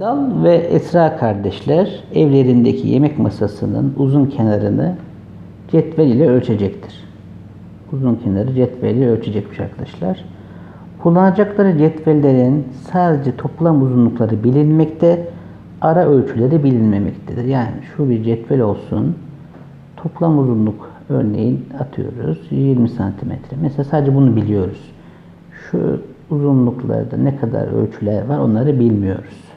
Dal ve Esra kardeşler evlerindeki yemek masasının uzun kenarını cetvel ile ölçecektir. Uzun kenarı cetvel ile ölçecekmiş arkadaşlar. Kullanacakları cetvellerin sadece toplam uzunlukları bilinmekte, ara ölçüleri bilinmemektedir. Yani şu bir cetvel olsun. Toplam uzunluk örneğin atıyoruz 20 santimetre. Mesela sadece bunu biliyoruz. Şu uzunluklarda ne kadar ölçüler var onları bilmiyoruz.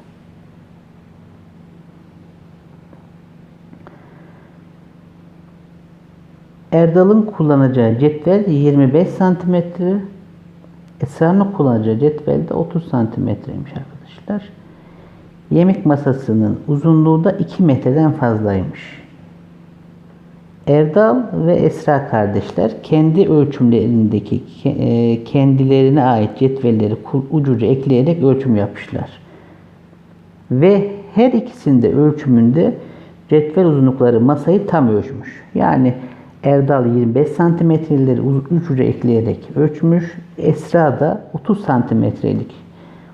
Erdal'ın kullanacağı cetvel 25 santimetre. Esra'nın kullanacağı cetvel de 30 santimetreymiş arkadaşlar. Yemek masasının uzunluğu da 2 metreden fazlaymış. Erdal ve Esra kardeşler kendi ölçümlerindeki e, kendilerine ait cetvelleri ucuca ekleyerek ölçüm yapmışlar. Ve her ikisinde ölçümünde cetvel uzunlukları masayı tam ölçmüş. Yani Erdal 25 santimetreleri uca ekleyerek ölçmüş. Esra da 30 santimetrelik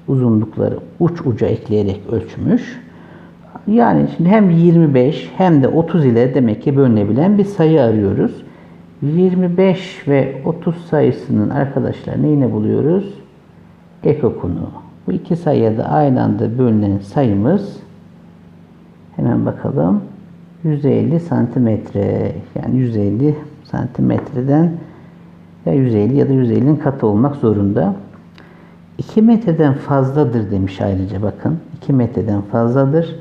uzunlukları uç uca ekleyerek ölçmüş. Yani şimdi hem 25 hem de 30 ile demek ki bölünebilen bir sayı arıyoruz. 25 ve 30 sayısının arkadaşlar neyine buluyoruz? Ekokunu. Bu iki sayıya da aynı anda bölünen sayımız hemen bakalım. 150 santimetre yani 150 santimetreden ya 150 ya da 150'nin katı olmak zorunda. 2 metreden fazladır demiş ayrıca bakın. 2 metreden fazladır.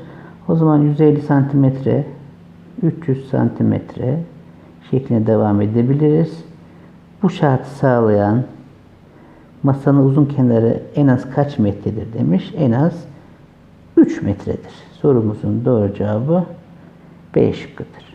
O zaman 150 santimetre 300 santimetre şeklinde devam edebiliriz. Bu şartı sağlayan masanın uzun kenarı en az kaç metredir demiş. En az 3 metredir. Sorumuzun doğru cevabı B şıkkıdır.